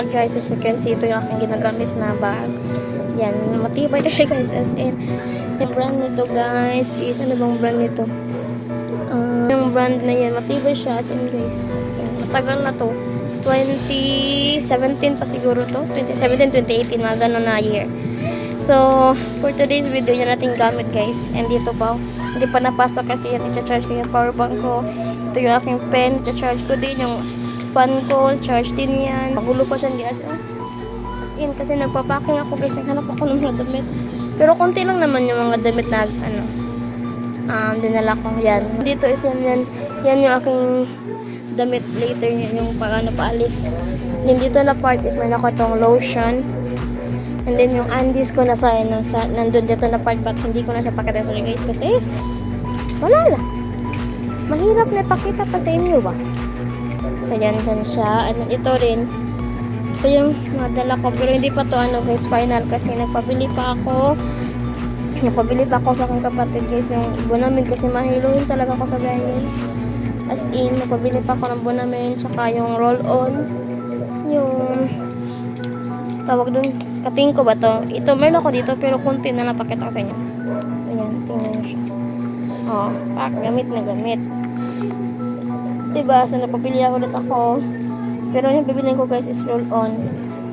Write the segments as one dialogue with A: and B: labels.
A: bag guys. As you can see, ito yung aking ginagamit na bag. Yan, matibay to siya guys. As in, yung brand nito guys is, ano bang brand nito? Ah, yung brand na yan, matibay siya. As in guys, as matagal na to. 2017 pa siguro to. 2017, 2018, mga ganun na year. So, for today's video, yan natin gamit guys. And dito pa, hindi pa napasok kasi yan, i-charge ko yung power bank ko. Ito yung aking pen, i-charge ko din yung fan ko, charge din yan. Magulo pa siya guys. Oh. As in, kasi nagpapacking ako guys, naghanap ako ng mga damit. Pero konti lang naman yung mga damit na, ano, um, dinala ko. Yan. Dito is yan, yan, yan yung aking damit later, yung pag ano, paalis. Yung dito na part is may nako itong lotion. And then yung undies ko nasa, ano, sa, nandun dito na part but hindi ko na siya pakita sa guys kasi wala lang. Mahirap na ipakita pa sa inyo ba? So yan, yan siya. And ito rin, ito yung madala ko. Pero hindi pa to ano guys final kasi nagpabili pa ako. Nagpabili pa ako sa aking kapatid guys yung bunamin kasi mahiluhin talaga ako sa guys as in nagpabili pa ako ng bunamin tsaka yung roll on yung tawag dun kating ko ba to? Ito meron ako dito pero kunti na napakita ko sa inyo. So yan tingnan nyo siya. Oh pak gamit na gamit diba so napabili ako ulit ako pero yung bibilin ko guys is roll on.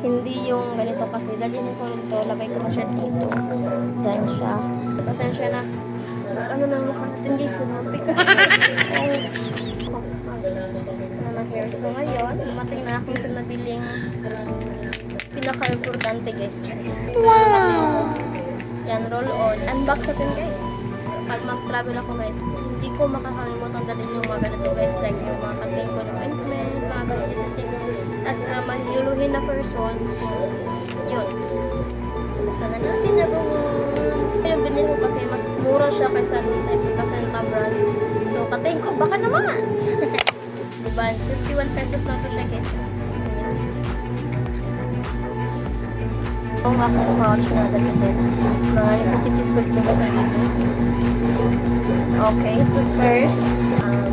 A: Hindi yung ganito kasi. Dalhin ko rin to. Lagay ko na siya dito. Then siya. Pasensya na. Ano nang mukha natin guys. Sumapik ka. Ano na hair. So ngayon, dumating na aking pinabiling pinaka-importante guys. Wow! Yan, roll on. Unbox natin guys. Pag mag-travel ako guys, hindi ko makakalimutan dalhin yung mga ganito guys. Like yung mga kating ko ng ointment, mga ganito kasi as a mahiyuluhin na person. So, yun. Sana natin na Yung binili ko kasi mas mura siya kaysa dun sa Africa Santa brand. So, kating ko, baka naman. diba? 51 pesos na to siya guys. Ang ako pouch na. Mga sa dito. Okay, so first, um,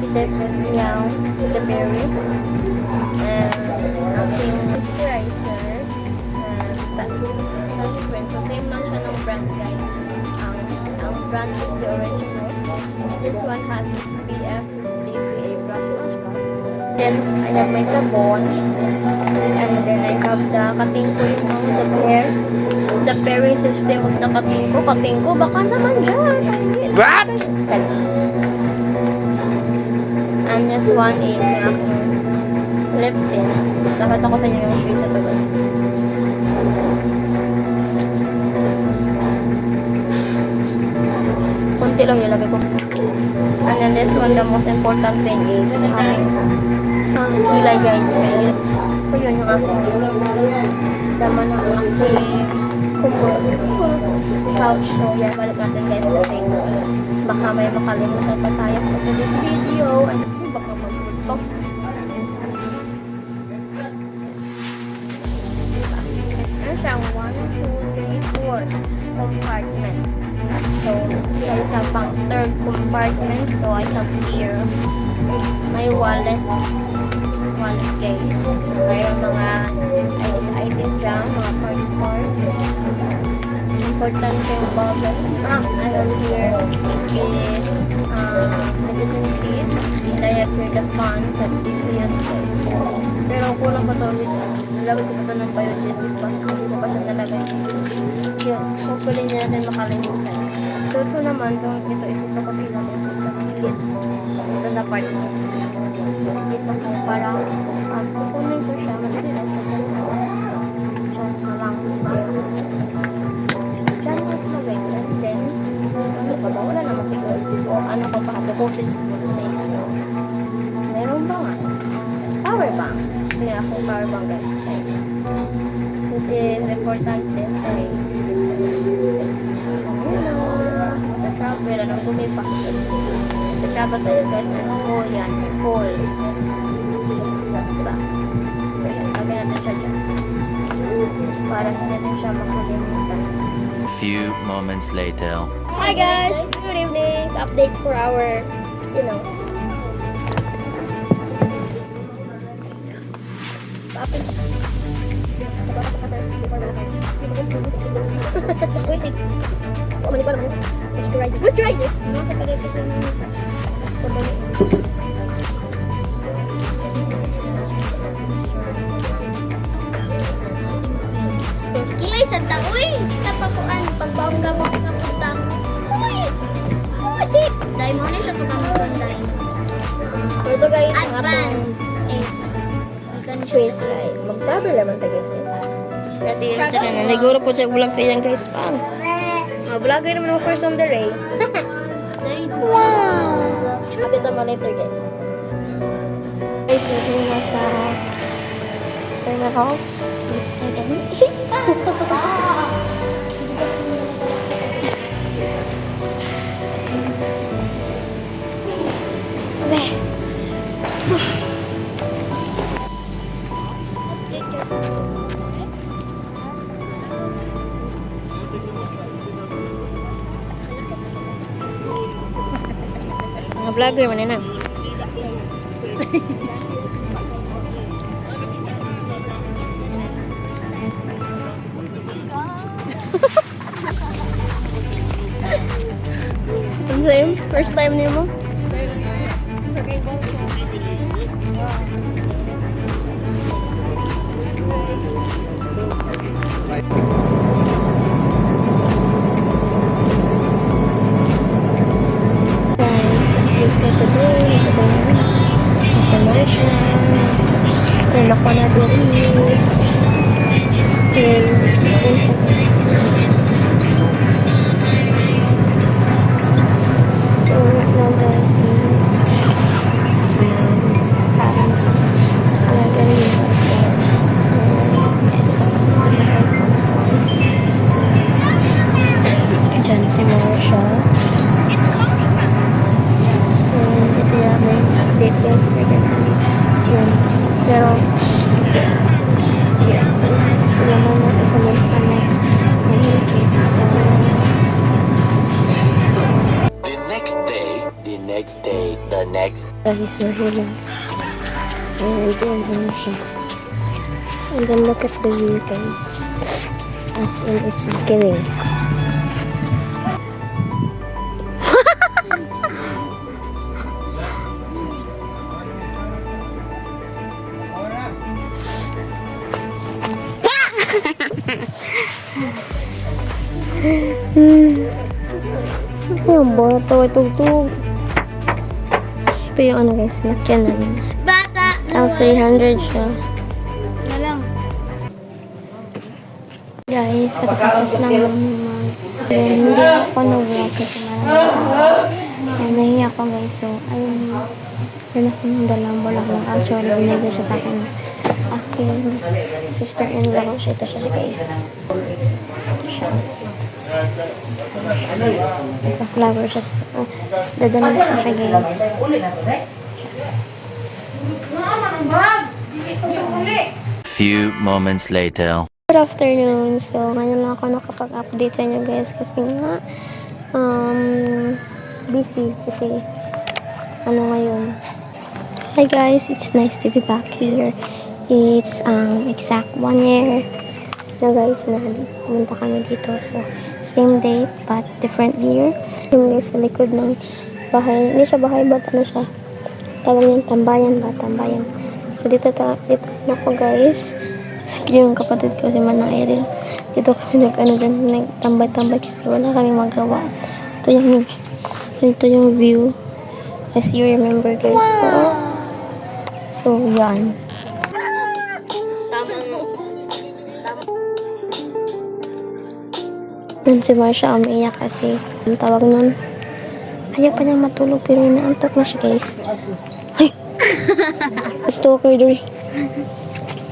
A: pinagod niyang the berry. And aking moisturizer. And sunscreen. So same lang siya ng brand guys. Ang, ang brand is the original. This one has SPF Then, I have my sabon. And then I have the kating ko yung ano, the pear. The berry system of the kating ko. Kating ko, baka naman dyan.
B: What?
A: Guys. And this one is yung aking lip tint. Dapat ako sa inyo yung shades na to guys. Kunti lang nilagay ko. And then this one, the most important thing is yung aking ang kilay guys. Kaya ko yun yung aking laman ng aking kumpulus. Kumpulus. Pouch. So, yan, balik natin guys kasi baka may makalimutan pa tayo sa this video. And baka magulto. Ano siya? 1, 2, 3, 4 compartment. So, there is a pang third compartment. So, I have here my wallet. Wallet guys. Mayroon mga items item dyan, mga cards. Importante yung bagay. Ah, have here is uh, medicine kit. Have here the fund that dito yan. Pero kulang pa to. Nalagay ko pa to ng biogesic pa. Hindi ko pa siya nalagay. Yun, hopefully niya natin makalimutan. So ito naman, itong ito is ito kasi ilagay ko sa gilid. Ito na part mo. Dito ko para pag kukunin ko siya, lang siya dyan. Diyan lang. Diyan guys na guys. And then, ano pa ba? Wala naman siguro. O ano ko pa, tukutin ko sa inyo. Meron ba nga? Power bank. Hindi ako power bank guys. This is important din sa sa travel, anong gumi pa. Sa travel tayo guys, ano po yan, full. Diba? So yan, lagyan natin siya dyan. Para hindi natin siya makalimutan.
B: Few moments later.
A: Hi guys! Good evening! It's updates for our, you know, Wait, Oh, mali ko naman. Moisturizer. Moisturizer? Sa ito sa
C: Kilay sa uy! Tapakuan, pagbaong mo nga punta. Uy! Uy! Dahil mo na siya ito kamakuan dahil.
A: For ito guys, ang
C: Advance. Eh, ikan siya sa
A: guys. Mag-travel naman ta guys. eh. Kasi yun
C: Travel.
A: na Naguro po siya vlog sa ilang guys pa. Mga vlogger naman ang first on the ray.
C: Wow!
A: Naman later guys. Guys, yun nga sa terminal. Okay. Vlogger man na. Same? First time niyo mo? Grabe. We're healing. We're doing some mission. And then look at the view, guys. As in, it's giving. Ayun ba? Ito, Ito yung ano guys, nakyan namin.
C: Bata!
A: Ang 300 siya.
C: Na lang.
A: Guys, katapos lang mag... Hindi ako na-vlog kasi maraming tao. Ay, nahiya ako guys. So, ayun. Yun ako ng dalawang bulak lang. Actually, binigay siya sa akin. Aking sister-in-law ko siya. Ito siya guys. Ito siya. Nagpa-flower siya. Oh, dadala ko siya guys.
B: few moments later.
A: Good afternoon. So, ngayon lang ako nakapag-update sa inyo guys kasi nga um, busy kasi ano ngayon. Hi guys, it's nice to be back here. It's um, exact one year na guys na pumunta kami dito. So, same day but different year. Yung guys sa likod ng bahay. Hindi siya bahay but ano siya. Tawag yung tambayan ba? Tambayan. So, dito, ta dito na ako guys yung kapatid ko si Manang Erin. Dito kami nag ano dyan, nagtambay-tambay kasi wala kami magawa. Ito yung ito yung view. As you remember guys. Wow. So, yan. Doon si Marsha umiiyak kasi ang tawag nun. Ayaw pa niyang matulog pero inaantok na siya guys. Ay! Stalker doon.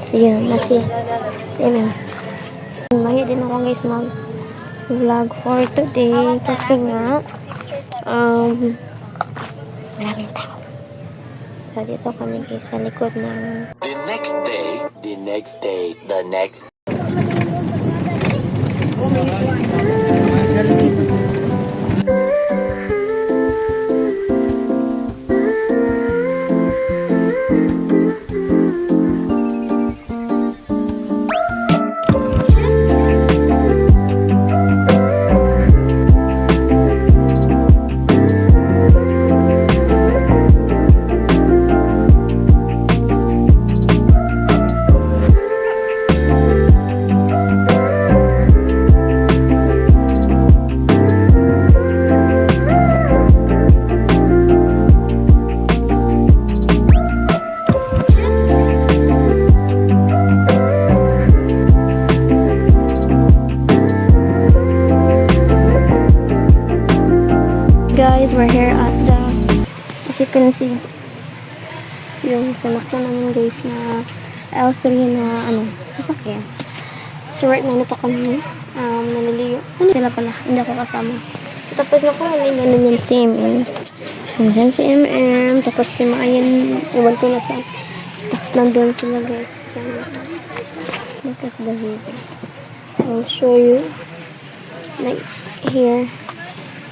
A: So, yun, nasi 7. Mahi din ako guys mag vlog for today kasi nga um maraming tao. So, dito kami guys sa likod ng
B: The next day, the next day, the next
A: Yan L3 na ano, sasakyan. So right now, nito kami um, naniliyo. Ano sila pala? Hindi ako kasama. So, tapos na po, hindi na yan si MM. Nandiyan si MM. Tapos si Maayan, iwan ko na saan. Tapos nandun sila guys. Look at the view guys. I'll show you. Like, here.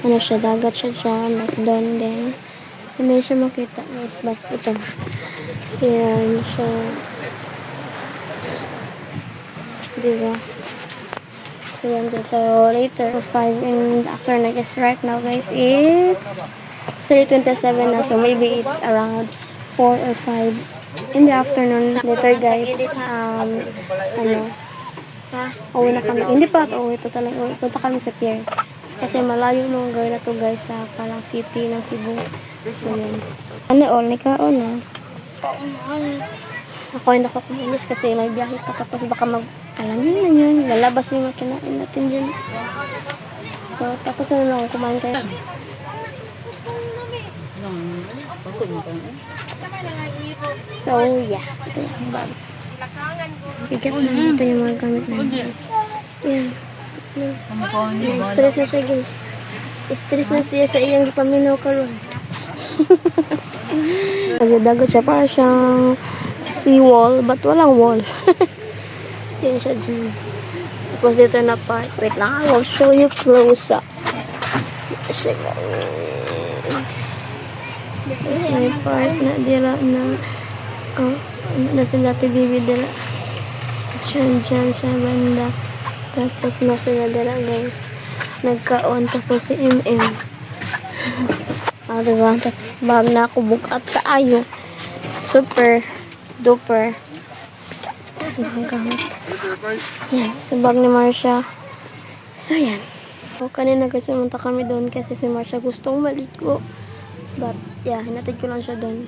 A: Ano siya, dagat siya dyan. Like, doon din. Hindi siya makita guys. But ito. Yan siya. Diba? So, yan guys. So, later, 5 in the afternoon. Guys, right now, guys, it's 3.27 na. So, maybe it's around 4 or 5 in the afternoon. Later, guys, um, ano, uwi na kami. Hindi pa uwi. Ito talaga uwi. Punta kami sa pier. Kasi malayo mga girl na to guys sa parang city ng Cebu. So, yun. Ano, all, nikaon na. Ako hindi ako kumalis kasi may biyahe pa tapos baka mag alam niyo na yun, lalabas yung kinain natin dyan. So, tapos na lang kumain kayo. So, yeah. Ito yung bag. Bigat na ito yung mga gamit namin. Yan. Stress na siya guys. Stress na siya sa iyang gipaminaw karon. Nagdagat siya para siyang seawall, but walang wall. Yan siya dyan. Tapos dito na part. Wait lang, I will show you close up. Siya guys. Tapos may part na dira na oh, ano na sila TV dira. Diyan, dyan siya banda. Tapos na sila dira guys. Nagkaon tapos si MM. Ah, diba? Bag na ako bukat kaayo. Super duper. Sobrang gamit. Yan, sa bag ni Marsha. So, yan. O, kanina guys, pumunta kami doon kasi si Marsha gustong maligo. But, yeah, hinatid ko lang siya doon.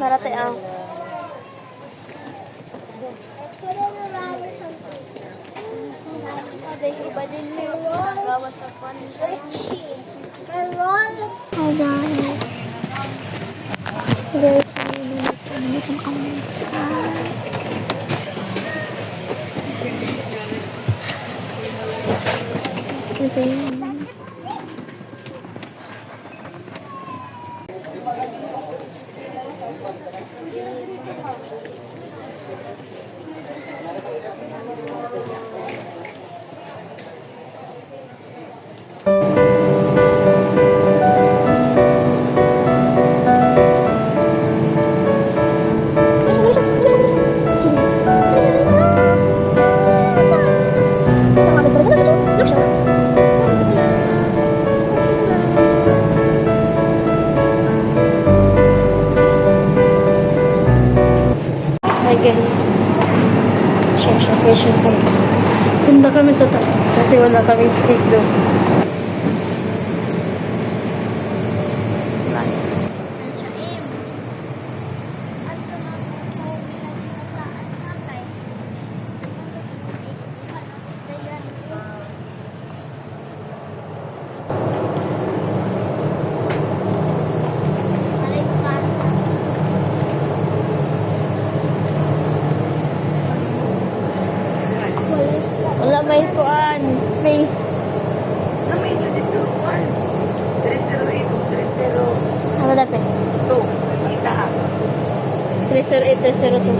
A: Marate ang. Hi guys. Guys, nandito na kami sa Ito yun.
D: 302.
A: Dapat?
D: Kita ha.
A: 308, 302.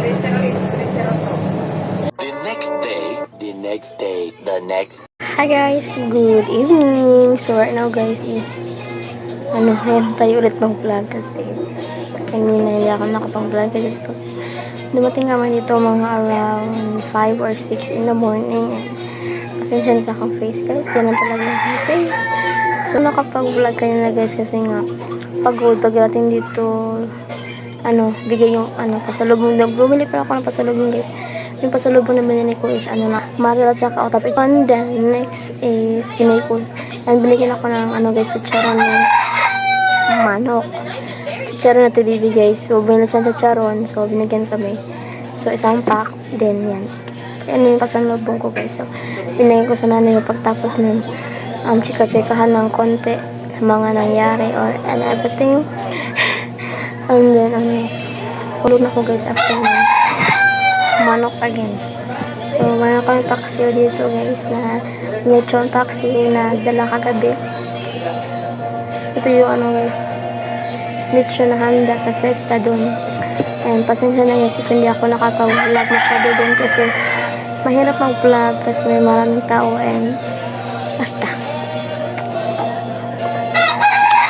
D: 308, 302.
B: The next day, the next day, the next
A: Hi guys, good evening. So right now guys is ano, ngayon tayo ulit mag-vlog kasi kanina hindi ako nakapag-vlog kasi pag dumating naman dito mga around 5 or 6 in the morning and kasi siya akong face guys, ganun talaga yung face. So nakapag-vlog kanina guys kasi nga pagod pagdating dito ano, bigay yung ano, pasalubong. Bumili pa ako ng pasalubong guys. Yung pasalubong na binili ko is ano na, maril at saka otapit. And then, next is binili ko. And binigyan ako ng ano guys, sa charon ng manok. Chicharon na tibili guys. So, binili siya sa charon. So, binigyan kami. So, isang pack. Then, yan. Yan yung pasalubong ko guys. So, binigyan ko sa nanay ko pagtapos nun. Um, chika-chikahan ng konti sa mga nangyari or and everything. and then, ano, ulog na ko guys after nun. Manok again. So, mayroon kami paksiw dito guys na lechon paksiw na dala kagabi. Ito yung ano guys, lechon na handa sa festa doon. And pasensya na guys if hindi ako nakapag-vlog masyado doon kasi mahirap mag-vlog kasi may maraming tao and basta.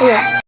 A: Ayun.